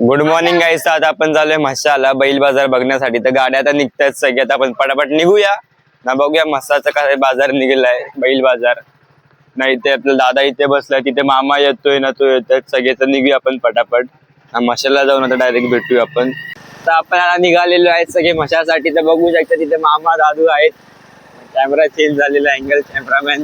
Good morning गाईस आता आपण चालूय मशाला बैल बाजार बघण्यासाठी. तर गाड्या आता निघतात सगळ्यात आपण पटापट निघूया. ना बघूया मसाचा काय बाजार निघलाय बैल बाजार. नाही ते आपला दादा इथे बसलाय तिथे मामा येतोय ना तो येतोय. सगळे तर निघूया आपण पटापट. मशाला जाऊन आता डायरेक्ट भेटूया आपण. तर आपण आता निघालेलो आहेत सगळे मशासाठी तर बघू शकता तिथे मामा दादू आहेत. कॅमेरा चेंज झालेला अँगल कॅमेरामॅन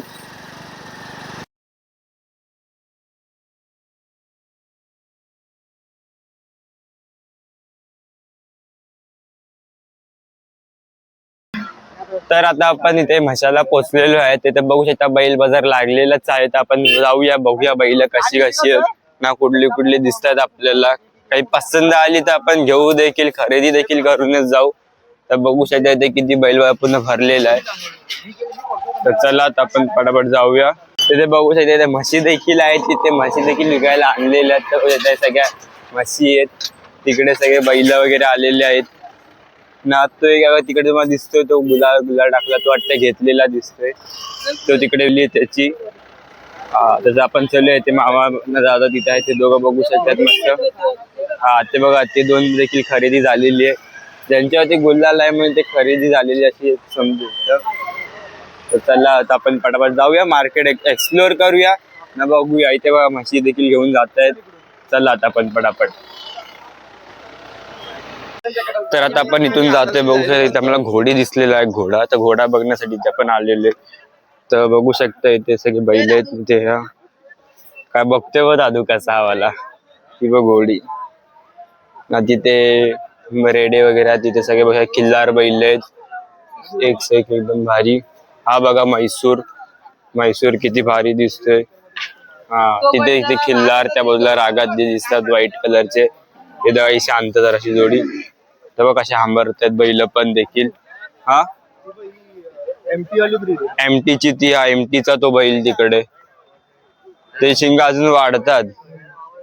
तर आता आपण इथे म्हशाला पोचलेलो आहे. तिथे बघू शकता बैल बाजार लागलेलाच आहे. तर आपण जाऊया बघूया बैल कशी कशी ना कुठली कुठली दिसतात आपल्याला. काही पसंत आली तर आपण घेऊ देखील खरेदी देखील करूनच जाऊ. तर बघू शकता इथे किती बैल पूर्ण भरलेला आहे. तर चला आपण पटापट जाऊया. तिथे बघू शकता इथे म्हशी देखील आहेत. तिथे म्हशी देखील विकायला आणलेल्या आहेत. तर सगळ्या म्हशी आहेत. तिकडे सगळे बैल वगैरे आलेले आहेत. ना तो एक तिकडे तुम्हाला दिसतोय तो गुलाल गुलाल टाकला तो वाटतं घेतलेला दिसतोय. तो तिकडे लिहिली त्याची हा त्याचं आपण चालू ते मामा दादा तिथे आहे ते दोघं बघू शकतात मस्त. हा ते बघा ते दोन देखील खरेदी झालेली आहे. ज्यांच्यावरती गुल्लाल आहे म्हणून ते खरेदी झालेली अशी समजू तर चला आता आपण पटापट जाऊया मार्केट एक्सप्लोअर करूया. ना बघूया इथे बघा म्हशी देखील घेऊन जात आहेत चला आता आपण पटापट. तर आता आपण इथून जातोय बघू शकता इथे आम्हाला घोडी दिसलेला आहे घोडा. तर घोडा बघण्यासाठी इथे आपण आलेले तर बघू शकता इथे सगळे बैल आहेत इथे. ह्या काय बघतोय व दादू कसा आवाला ती बघ घोडी. ना तिथे रेडे वगैरे तिथे सगळे बघा किल्लार बैल आहेत. एक से एक एकदम भारी. हा बघा म्हैसूर. म्हैसूर किती भारी दिसतोय. हा तिथे इथे खिल्लार त्या बाजूला रागात जे दिसतात व्हाईट कलरचे हे दवाई शांत जराशी जोडी. तर बघ कसे हांबरतात बैल पण देखील. हा? एमटी वाली ब्रीड एमटी ची ती हा एमटी चा तो बैल तिकडे. ते शिंग अजून वाढतात.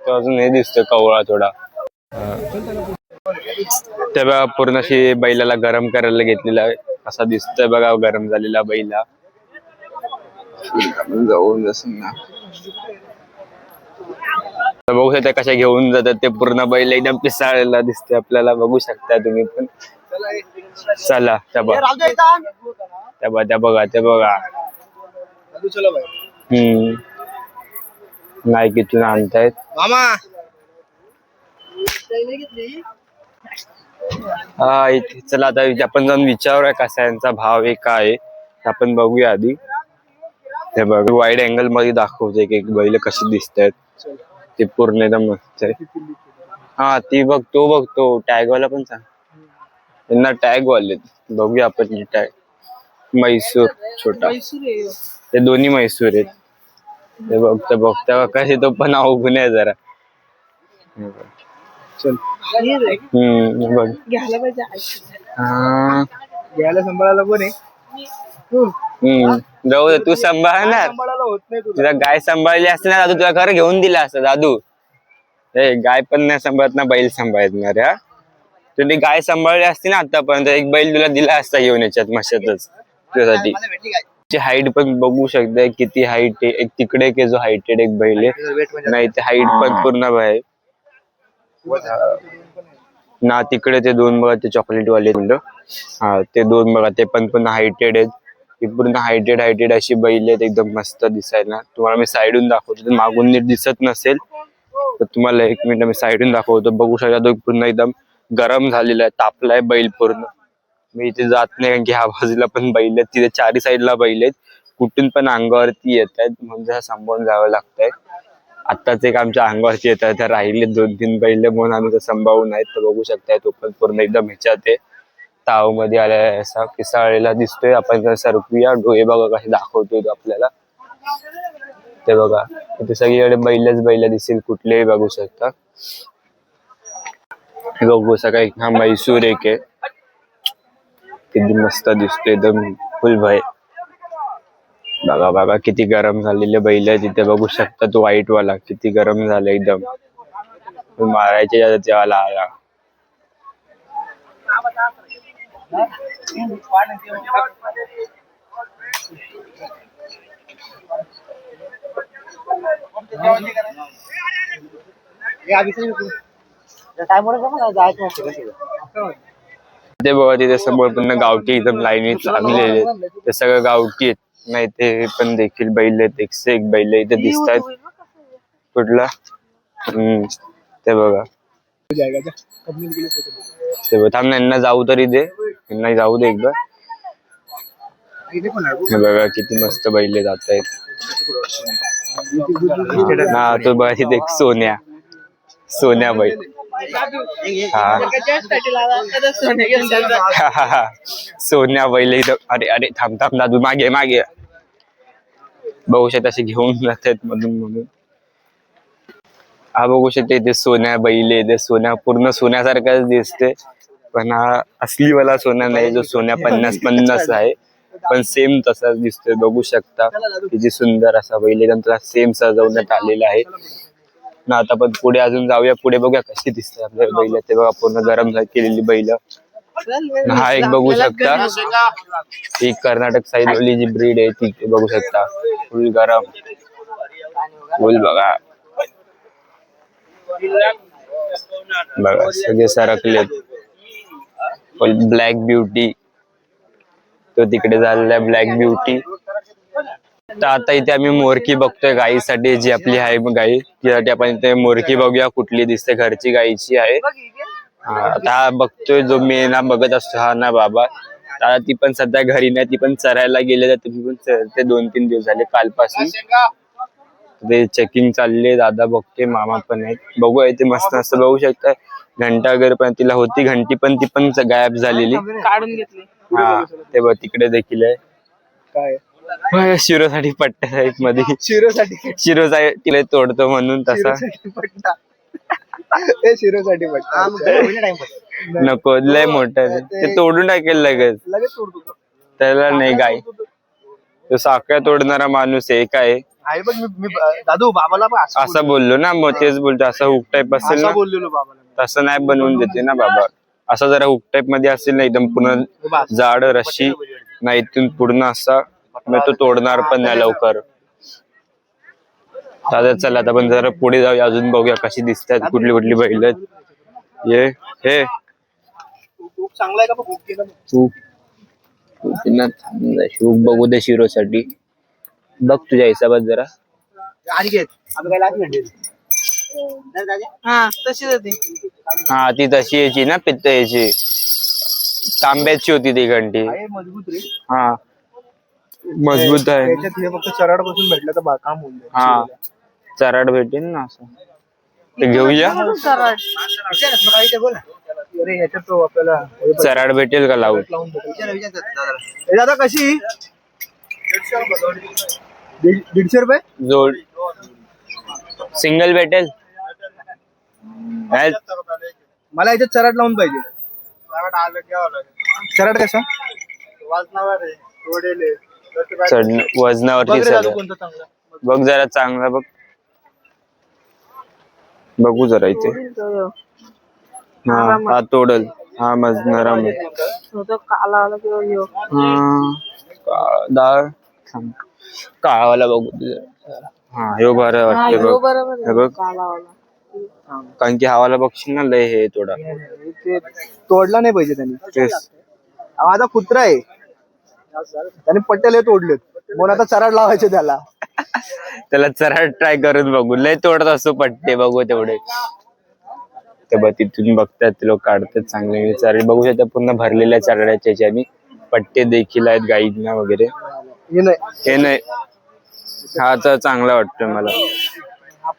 तो अजून हे दिसतोय कवळा थोडा. ते बघा पूर्ण अशी बैलाला गरम करायला घेतलेला असा दिसतोय बघा गरम झालेला बैला जाऊन जसं ना. बघू शकता कशा घेऊन जातात ते पूर्ण बैल एकदम पिसाळलेला दिसतोय आपल्याला. बघू शकता तुम्ही पण. चला त्या बघा. त्या बघा त्या बघा ते बघा. चलो भाई हम्म. नायकीतून आणतायत. मामा. हा इथे चला आता इथे आपण जाऊन विचारूया कसा यांचा भाव आहे काय. ते आपण बघूया आधी. हे बघ वाईड अँगलमध्ये दाखवते की बैल कशी दिसत आहेत ते पूर्ण एकदम मस्त आहे. हा ती बघ तो बघ तो टॅग वाला पण सांग. त्यांना टॅग वाले बघूया आपण टॅग. म्हैसूर छोटा. ते दोन्ही म्हैसूर आहेत. ते बघता बघता कसे तो पण अवघून आहे जरा. हे. चल. हम्म बघ. घ्यायला पाहिजे. हा. घ्यायला सांभाळायला कोण आहे? हम्म. जाऊ दे, तू सांभाळणार. सांभाळायला होत नाही तुला. तुला गाय सांभाळली असते ना दादू तुला खरं घेऊन दिला असतं दादू. ए गाय पण नाही सांभाळत ना बैल सांभाळणार हा? तुझी गाय सांभाळली असती ना आतापर्यंत एक बैल तुला दिला असता घेऊन याच्यात मशातच तुझ्यासाठी. मला भेटली काय ची हाईट पण बघू शकते किती हाईट आहे एक तिकडे एक आहे जो हाईटेड एक बैल आहे. वेट म्हणजे नाही ते हाईट पण पूर्ण आहे. ना तिकडे ते दोन बघा ते चॉकलेट वाले मुलं हा ते दोन बघा ते पण पूर्ण हायटेड आहेत ही पूर्ण हायटेड हायटेड अशी बैल आहेत एकदम मस्त दिसायला. तुम्हाला मी साईडून दाखवतो. मागून नीट दिसत नसेल तर तुम्हाला एक मिनिट मी साईडून दाखवतो. बघू शकता तो पूर्ण एकदम गरम झालेला आहे तापलाय बैल पूर्ण. मी इथे जात नाही कारण की ह्या बाजूला पण बैल आहेत. तिथे चारी साईडला बैल आहेत. कुठून पण अंगावरती येत आहेत म्हणजे सांभाळून जावं लागतंय. आत्ताच एक आमच्या अंगावरती येत आहे राहिले दोन तीन बैल म्हणून आम्ही तर सांभाळून आहेत. तर बघू शकताय तो पण पूर्ण एकदम ह्याच्यात आहे. तावमध्ये आलाय असा पिसाळलेला दिसतोय. आपण सरकूया. डोळे बघा कसे दाखवतोय तो आपल्याला. ते बघा. इथे सगळीकडे बैलच बैल दिसेल. कुठलेही बघू शकता. बघू सकाळी हा मैसूर एक आहे. किती मस्त दिसतोय एकदम फुल भय. बघा बघा. किती गरम झालेले बैल आहे तिथे बघू शकता तो व्हाईट वाला. किती गरम झालं एकदम. मारायचे ज्यादा तेव्हा आला ते बघा तिथे समोर पूर्ण गावठी एकदम लाईनीत लागलेले आहेत. ते सगळं गावठी आहेत. नाही ते पण देखील बैल आहेत. एकशे एक बैल इथे दिसत आहेत कुठला? हम्म. ते बघा. ते बघ थांब यांना जाऊ तरी दे. यांना जाऊ दे एकदा. इथे हे बघा किती मस्त बैल जात आहेत ना तो बघा तिथे एक सोन्या. सोन्या बैल. हा. सोन्या बैल इथं. अरे अरे थांब थांब दादू मागे मागे. बघू शकता असे घेऊन जातात मधून मधून. हा बघू शकते इथे सोन्या बैल ते सोन्या पूर्ण सोन्यासारखाच दिसते पण हा असली वाला सोन्या नाही जो सोन्या पन्नास पन्नास आहे. पण सेम तसाच दिसतोय बघू शकता. किती सुंदर असा बैल एकदम त्याला सेम सजवण्यात आलेला आहे. ना आता पण पुढे अजून जाऊया. पुढे बघूया कशी दिसते आपल्या बैल. ते बघा पूर्ण गरम केलेली बैल. हा एक बघू शकता. ही कर्नाटक साईड वाली जी ब्रीड आहे ती बघू शकता. फुल गरम. फुल बघा. बघा सगळे सरकलेत. ब्लॅक ब्युटी तो तिकडे झालेला ब्लॅक ब्युटी तर आता इथे आम्ही मोरकी बघतोय गाईसाठी जी आपली आहे गाई. त्यासाठी आपण इथे मोरकी बघूया कुठली दिसते घरची गाईची आहे. आता हा बघतोय जो मी ना बघत असतो हा ना बाबा. आता ती पण सध्या घरी नाही ती पण चरायला गेले तर तुम्ही पण चरते दोन तीन दिवस झाले कालपासून. ते चेकिंग चालले दादा बघते मामा पण आहेत. बघूया इथे मस्त मस्त बघू शकता घंटा वगैरे पण तिला होती घंटी पण ती पण गायब झालेली. काढून घेतली. हा ते बघ तिकडे देखील आहे. काय? बघ, शिरोसाठी पट्ट्या टाईपमध्ये. शिरोसाठी शिरोचा तिला तोडतो म्हणून तसा. शिरोसाठी पट्टा. ते शिरोसाठी पट्टा. नको लय मोठा आहे. ते तोडून टाकेल लगेच. लगेच सोडतो तो. त्याला नाही गाय. तो साखळ्या तोडणारा माणूस आहे काय आहे. बघ मी मी दादू बाबाला पण असं असं बोललो. ना मग तेच बोलतो असं हुक टाईप बोल- असेल असं बोललेलो बाबाला. तसं नाही बनवून देते ना बाबा. असं जरा हुक टाईपमध्ये असेल ना एकदम पूर्ण जाड रशी नाही इथून पूर्ण असा मग तो तोडणार पण नाही लवकर. दादा चला आता पण जरा पुढे जाऊया. अजून बघूया कशी दिसतात कुठली कुठली बैल. ये हे. चांगला तू बघू दे शिरोसाठी. बघ तुझ्या हिसाबात जरा. हा तशीच होती. हा ती तशी यायची ना पित्त याची तांब्याची होती ती घंटी. आहे मजबूत रे. हा. मजबूत आहे. त्याच्यात हे फक्त चराडपासून भेटलं तर बा- काम होऊन जाईल. हा. चराड भेटेल ना असं. ते घेऊया सरळ अरे ह्याच्यात तो आपल्याला हे बघ, चराड भेटेल का लावून? लावून भेटेल. ए, दादा कशी? दीड- दीडशे रुपये? जोड. सिंगल भेटेल? नाही, मला याच्यात चराट लावून पाहिजे. चराट कसा? चढण बघ वजनावरती रे दादू सगळं कोणतं चांगलं? बघ जरा चांगला बघ. बघू जरा इथे. हा हा तोडल. हा मज नरम आहे. तो काला आला किंवा ह्यो. हा, का- डाळ. काळावाला बघू. हा ह्यो बरं हा वाटते ह्यो बघ बरोबर हे आहे. बघ. काला कारण की हवाला बघशील ना लय हे थोडा ते तोडला नाही पाहिजे त्यांनी. तेच. माझा कुत्रा आहे. त्याने पट्ट्याला तोडलेत. म्हणून आता चराड लावायचे त्याला. त्याला चरा ट्राय करून बघू. लय तोडत असतो पट्टे बघू तेवढे. ते बघ तिथून बघतात ते लोक काढतात चांगले. चारे बघू शकता पूर्ण भरलेल्या चारड्याच्या ह्याच्यानी पट्टे देखील आहेत गाईंना वगैरे. हे नाही. हे नाही. हा तर चांगला वाटतोय मला. हा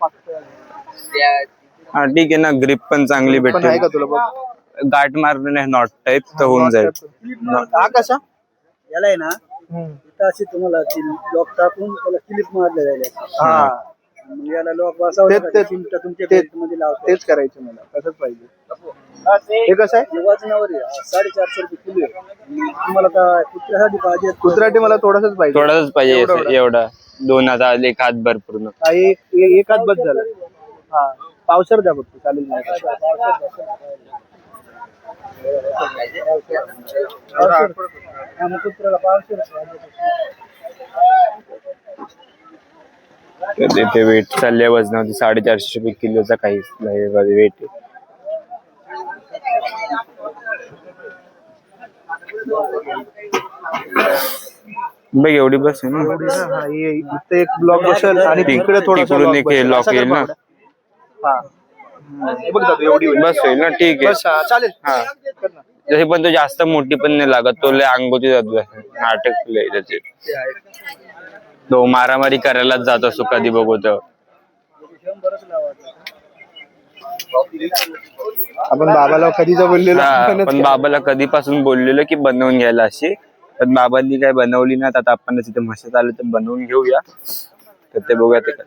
ठीक आहे ना. ग्रिप पण चांगली पण आहे का भेटते तुला बघ? गाठ मारणे नॉट टाईप तर होऊन जाईल. हा कसा? याला आहे ना इथं अशी तुम्हाला लॉक टाकून त्याला क्लिप मारले जाईल हा. मग याला लॉक तेच- का तेच- ते चिमटा तुमच्या तेच- मध्ये लावतो. तेच करायचं मला. तसंच पाहिजे. हे कसं आहे? हे आहे. हा, साडेचारशे रुपये किलो आहे. तुम्हाला काय कुत्र्यासाठी पाहिजे कुत्र्यासाठी मला थोडंसंच पाहिजे. थोडाच पाहिजे एवढं- दोन हजार एक हातभर पूर्ण हा, एक एक- एक हात बस झाला. हा पावसर द्या फक्त चालेल नाही कुत्र्याला पावसर तर वेट चालले वजनावरती साडेचारशे रुपये किलोचा काहीच नाही वेट बघ एवढी बस आहे ना. एक ब्लॉक बसेल आणि तिकडे थोडं तिकडून एक हे येईल ना. हा हे बघ दादू एवढी होईल. बस होईल ना ठीक आहे बस हा, चालेल हा. कर ना. जसे पण तो जास्त मोठी पण नाही लागत तो लय अंगोती जातो नाटक लय त्याचे ते आहे. तो मारामारी करायलाच जात असतो कधी बघू तर आपण बाबाला कधीच बोललेलो हा पण. बाबाला कधीपासून बोललेलो की बनवून घ्यायला अशी पण बाबांनी काय बनवली ना आता आपण तिथे म्हशीत आलो तर बनवून घेऊया तर ते बघूया ते काय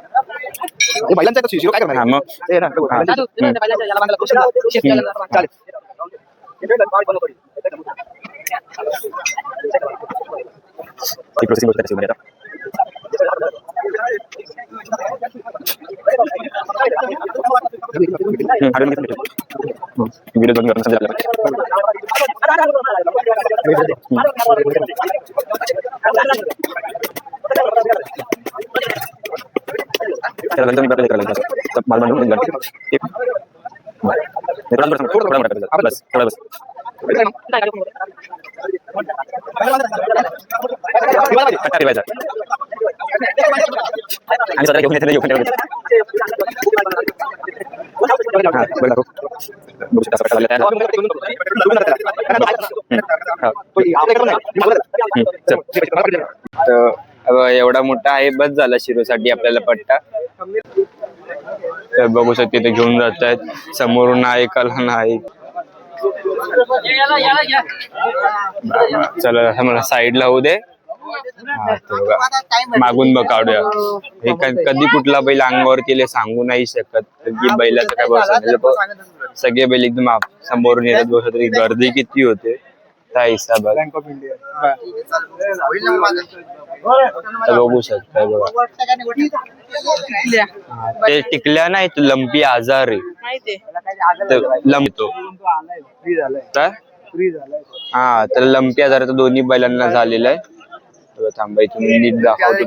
हे बैलांचं आहे तो शिशिरो, काय करणार हा आहे? मग ते ना, बघ, हा. बैलांचं. हम्म. चालेल. ही प्रोसेसिंग गोष्ट त्याची आता हम्म, हाडून घेतलं ते. हम्म, व्हिडिओ दोन करून समजेल आपल्याला नंतर मी प्रकारे करायला लागलो. मला म्हणून एक घंटा. एक. बरं. थोडा थोडा मोठा करायचा. बस थोडा बस कट्टा ठेवायचा आणि स्वतः घेऊन येते घेऊन. हा. बघू शकता. तर एवढा मोठा आहे बस झाला शिरोसाठी आपल्याला पट्टा. तर बघू शकते ते घेऊन जात आहेत. समोरून आहे कला नाही. चला असं मला साईडला होऊ दे. मागून बघ काढूया. हे कधी कुठला बैल अंगावरती येईल सांगू नाही शकत. बैलाचं काय भरोसा बघ, सगळे बैल एकदम समोरून येतात. बघ गर्दी किती होते. त्या हिसाबात बँक ऑफ इंडिया तर बघू शकता बघा. ते टिकल्या नाही तो लंपी आजार आहे. तर लंपतो हा तर लंपी आजार तर दोन्ही बैलांना झालेला आहे. थांबा इथून नीट दाखवतो.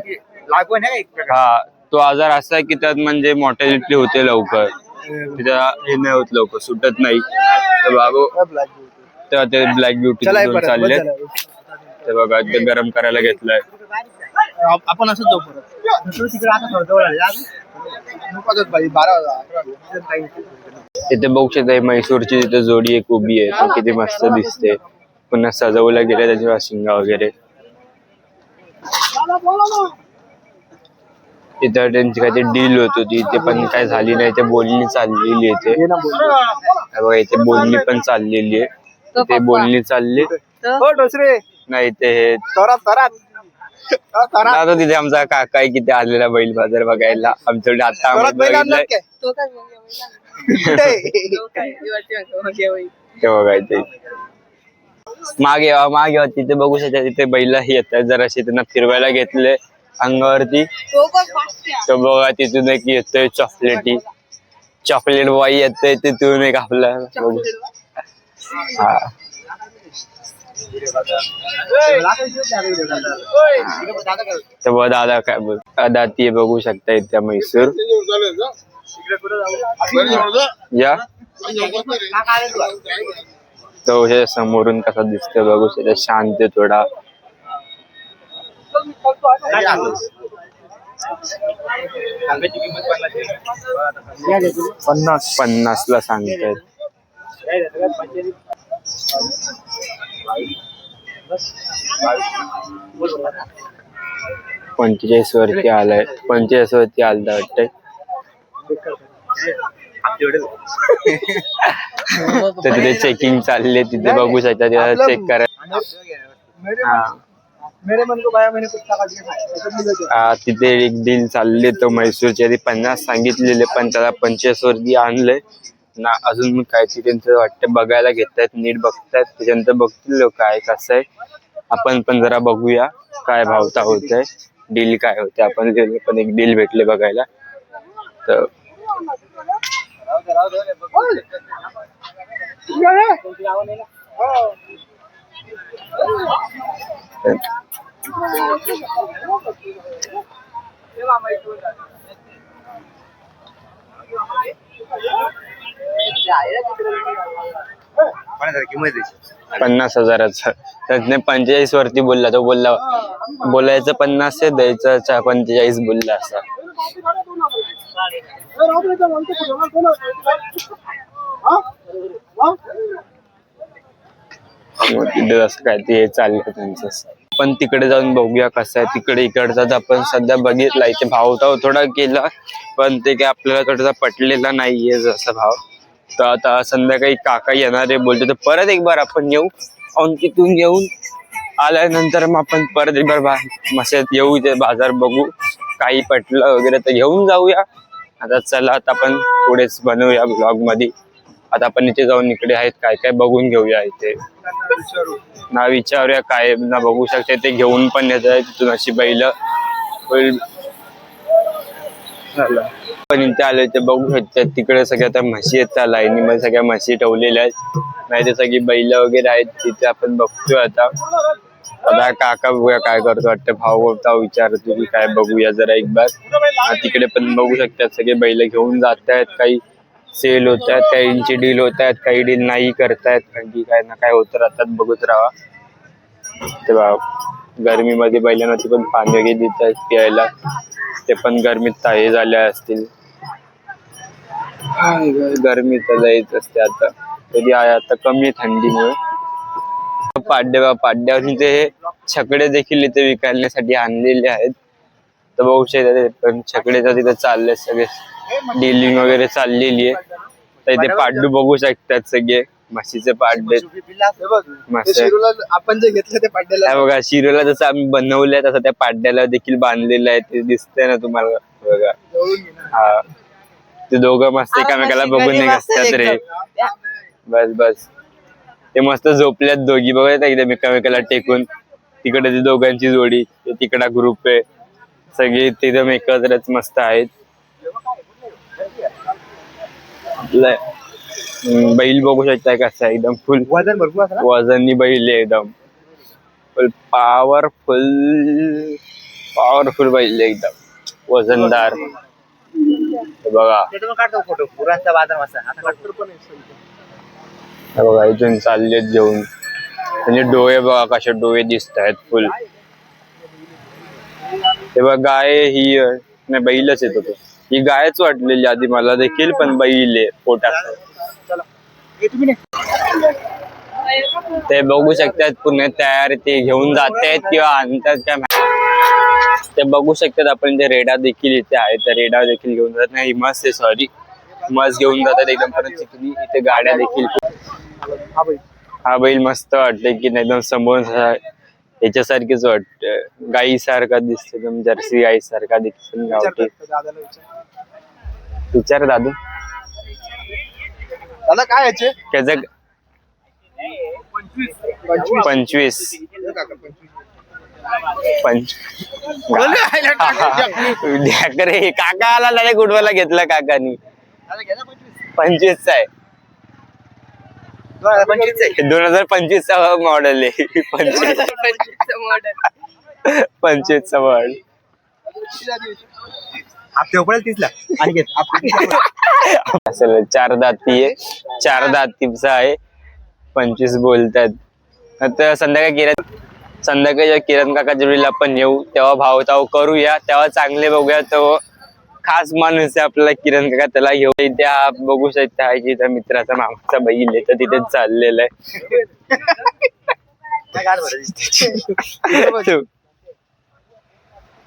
हा तो आजार असा आहे की त्यात म्हणजे मॉर्टॅलिटी होते लवकर. तिथं हे नाही होत लवकर सुटत नाही. तर बाबू तेव्हा ते ब्लॅक ब्युटी चला हे घेऊन परत, चालले झालं. ते बघा ते गरम करायला घेतलंय आप- आपण असंच जाऊ परत दुसरं तिकडे आता थोडं जवळ आले. आज नको वाजत बाई, बारा वाजता, अकरा वाजता. काही नाही. तिथे बघू शकता ही म्हैसूरची तिथे जोडी एक उभी आहे ती किती मस्त दिसते पुन्हा सजवलं गेलं त्याच्या शिंगा वगैरे तिथं त्यांची काहीतरी डील होत होती ते पण काय झाली नाही ते बोलणी चाललेली आहे ना. ते बघा इथे बोलणी पण चाललेली आहे ते बोलणी चालली. हो डोसरे. नाही ते हे. तरात तरात हा, आता तिथे आमचा काका आहे किती आलेला बैल बाजार बघायला. आमच्याकडे आता बघितलंय? तो बघायचे मागे यावं मागे यावं. तिथे बघू शकता तिथे बैल येत आहेत जराशी त्यांना फिरवायला घेतले अंगावरती. तो बघा तिथून एक येतोय चॉकलेटी चॉकलेट बॉय येतोय तिथून एक आपला बघू. हा तर दादा काय बोल दादा ती बघू शकता इथे म्हैसूर या? तो हे समोरून कसा दिसतोय बघू शकता शांत थोडा। पन्नास। पन्नास ला सांगतायत पंचेचाळीस वरती आलाय. पंचेचाळीस वरती आलता वाटतंय. तर तिथे चेकिंग चालले तिथे बघू शकता तिथे चेक करा. मेरे हा. मेरे मन को बाया मैंने कुत्ता काट दिया ऐसा नहीं लगे. आ, तिथे एक डील चालले तो म्हैसूरची आधी पन्नास सांगितलेले पण त्याला पंचवीस वरती आणले ना अजून काहीतरी त्यांचं वाटतं बघायला घेतायत नीट बघतायत. त्याच्यानंतर बघतील लोक काय कसं आहे. आपण पण जरा बघूया काय भावता होत आहे डील काय होते आपण गेलो पण एक डील भेटले बघायला. तर पन्नास हजाराचा. त्याने पंचेचाळीस वरती बोलला तो बोलला बोलायचं पन्नास आहे द्यायचा पंचेचाळीस बोलला असा. मग तिथे असं काय ते चाललं त्यांचं पण तिकडे जाऊन बघूया कसं आहे. तिकडे इकडचा तर आपण सध्या बघितला इथे भावताव थोडा केला पण ते काय आपल्याला थोडासा पटलेला नाहीये जसा भाव. तर आता संध्याकाळी काका येणार आहे बोलतो तर परत एक बार आपण येऊ. आणि तिथून येऊन आल्यानंतर मग आपण परत एक बार बा मशात येऊ ते बाजार बघू. काही पटलं वगैरे तर घेऊन जाऊया. आता चला आता आपण पुढेच बनवूया ब्लॉगमध्ये आता आपण इथे जाऊन इकडे आहेत काय काय बघून घेऊया इथे. ना विचारूया काय ना बघू शकते ते घेऊन पण येत आहे तिथून अशी बैल. होईल झालं. पण इथे आले ते बघू शकतात तिकडे सगळ्या त्या म्हशी आहेत त्या लाईनीमध्ये सगळ्या म्हशी ठेवलेल्या आहेत. नाही ते सगळी बैल वगैरे आहेत तिथे आपण बघतोय आता. आता काका बघूया काय करतो वाटतं भाऊ होता विचारतो की काय बघूया जरा एक बार तिकडे पण बघू शकतात सगळे बैल घेऊन जात आहेत काही सेल होत आहेत काहींची डील होत आहेत काही डील नाही करतायत काही काय ना काय होत राहतात बघत राहा. ते बा गरमीमध्ये बैलांवरती पण पाणी वगैरे देत आहेत प्यायला. ते पण गरमीत हे झाले असतील. गरमी तर लयच असते आता. कधी आहे आता कमी थंडीमुळे. पाड्या पाड्यावर ते छकडे देखील इथे विकायसाठी आणलेले आहेत. तर बघू शकता पण छकडेचा तिथे चालले सगळे. डिलिंग वगैरे चाललेली आहे. तर इथे पाड्डू बघू शकतात सगळे. म्हशीचे आहे. आपण जे घेतलं ते पाड्याला हा बघा शिरोला जसं आम्ही बनवलंय तसं त्या पाड्याला देखील बांधलेलं आहे. ते दिसतंय ना तुम्हाला? बघा. हा. ते दोघं मस्त एकामेकाला बघून नाही असतात रे. बस बस. ते मस्त झोपल्यात दोघी. बघा एकदम एकामेकाला टेकून. तिकडे ती दोघांची जोडी तिकडा ग्रुप आहे. सगळे ते एकदम एकत्रच मस्त आहेत. बैल बघू शकताय कसा आहे, एकदम फुल वजन भरपूर असं वजनी बैल आहे एकदम. फुल पॉवरफुल पॉवरफुल बैल आहे एकदम. वजनदार. हे बघा. काढतो फोटो बाजार हे बघा इथून चाललेत घेऊन. म्हणजे डोळे बघा कसे डोळे दिसत आहेत फुल हे बघा गाय ही नाही बैलच येत होतो ही गायच वाटलेली आधी मला देखील पण बैल आहे पोटात. ते बघू शकतात पुणे तयार ते घेऊन जातात किंवा आणतात माहीत. ते बघू शकतात आपण जे रेडा देखील इथे आहे त्या रेडा देखील घेऊन जातात. नाही मस आहे सॉरी मस घेऊन जातात एकदम परत इथे गाड्या देखील. हा बैल मस्त वाटतंय की नाही एकदम समोर याच्यासारखीच वाटत. गाई सारखा दिसतो एकदम जर्सी गाई सारखा दिसतो गावठी. विचार. दादू. दादा काय याचे? त्याचं पंचवीस. पंचवीस काका, पंचवीस पंच. ढ्याकरे काका आला नाही गुडवाला घेतला काकानी. पंचवीसचा आहे. दोन हजार पंचवीस पंचवीस. चा मॉडेल आहे पंचवीस मॉडेल तीसला घेत. हप्ते असेल चार दाती आहे. चार दातीचा आहे. पंचवीस बोलतात. आता संध्याकाळी किरण संध्याकाळी किरण काकाच्या वेळेला आपण येऊ. तेव्हा भाव ताव करूया. तेव्हा चांगले बघूया तो खास माणूस आहे आपल्याला किरण काका त्याला घेऊ इथे हा बघू शकता की त्या मित्राचा मामाचा आहे तर तिथे चाललेला आहे?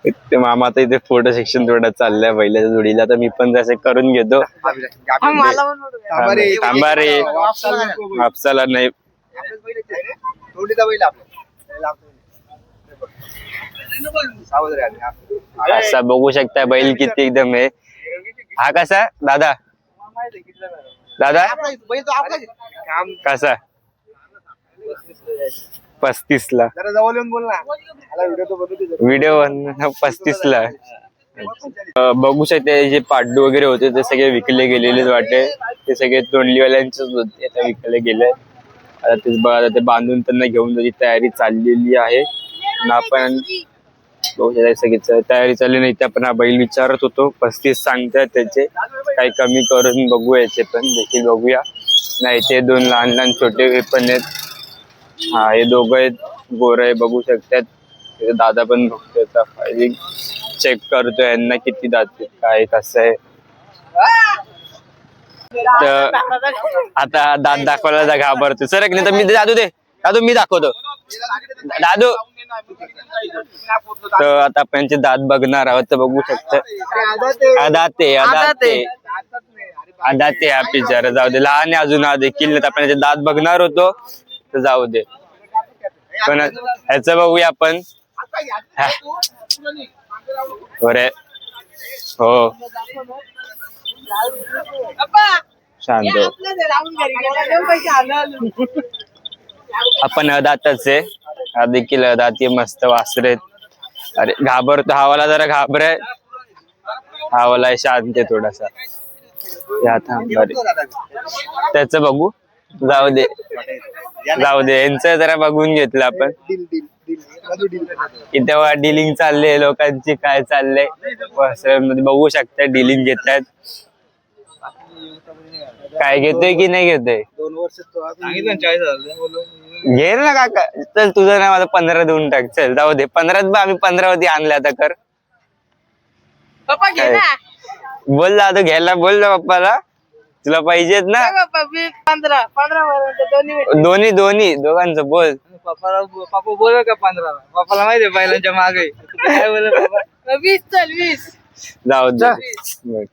ते मामाचा इथे फोटो सेक्शन थोडा चाललाय बैलाच्या जोडीला तर मी पण जसे करून घेतो. थांबा रे. आपसाला नाही सावध असा बघू शकता बैल किती एकदम आहे. हा कसा? दादा? दादा? कसा? पस्तीस ला व्हिडिओ पस्तीस ला बघू शकते जे पाडू वगैरे होते ते सगळे विकले गेलेलेच वाटे. ते सगळे तोंडलीवाल्यांचेच होते आता विकले गेले. आता तेच बघा ते बांधून त्यांना घेऊन त्याची तयारी चाललेली आहे. आपण बघू शकता तयारी चालली नाही त्या पण हा बैल विचारत होतो. पस्तीस सांगतात त्याचे. काही कमी करून बघू याचे पण देखील बघूया. नाही ते दोन लहान लहान छोटे पण आहेत. हा हे दोघं आहेत. गोर आहे बघू शकतात. दादा पण बघतोय फायलिंग चेक करतोय यांना किती दात काय कसं आहे. तर आता दात दाखवायला घाबरतो सर नाही तर मी दादू दे. दादू मी दाखवतो. दादू. तर आता आपण दात बघणार आहोत तर बघू शकता. अदाते अदाते अदाते हा पिक्चर जाऊ दे लहान अजून देखील. नाही तर आपण दात बघणार होतो तर जाऊ दे. पण ह्याचं बघूया आपण. हा. बरे. हो. शांत. हो. आपण अदातच आहे. हा देखील अदाती मस्त वासरे अरे घाबरतो. हवाला जरा घाबरे हवाला शांत आहे थोडासा. त्याच बघू. जाऊ दे. जाऊ दे. यांचं जरा बघून घेतलं आपण. इथे तेव्हा डिलिंग चालले लोकांची काय चाललंय. बघू शकता डिलिंग घेत आहेत काय घेतोय की नाही घेतोय? दोन वर्ष सांगितलं ना चाळीस हजार बोलून घे ना काका. चल तुझं नाव आता पंधरा देऊन टाक. चल जाऊ दे. पंधरात बा आम्ही पंधरावरती आणले आता कर. पप्पा घे? ना. बोल दादू घ्यायला बोल ना पप्पाला. तुला पाहिजेत ना. पप्पा पंधरा पंधरा पर्यंत दोन्ही. दोन्ही दोन्ही दोघांचं बोल. पप्पाला पप्पा बोलव का पंधरा पप्पाला माहिती आहे बैलांच्या मागे. काय बोल पप्पा? वीस चल वीस. जाऊ दे.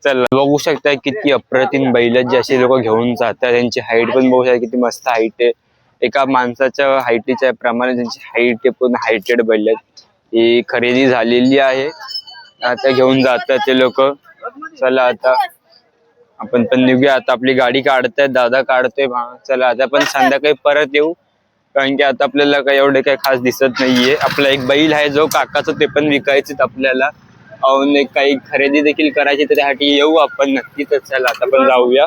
चल बघू शकता किती अप्रतिम बैल आहेत जे असे लोक घेऊन जातात. त्यांची हाईट पण बघू शकता किती मस्त हाईट आहे. एका माणसाच्या हाईटीच्या प्रमाणे त्यांची हाईट आहे पूर्ण हायटेड बैल ही खरेदी झालेली आहे. आता घेऊन जातात ते लोक. चला आता. आपण पण निघूया. आता आपली गाडी काढतायत दादा काढतोय. चला आता आपण संध्याकाळी परत येऊ. कारण की आता आपल्याला काही एवढे काही खास दिसत नाहीये. आपला एक बैल आहे जो काकाचं ते पण विकायचे आपल्याला. काही खरेदी देखील करायची तर त्यासाठी येऊ आपण नक्कीच. चला आता आपण जाऊया.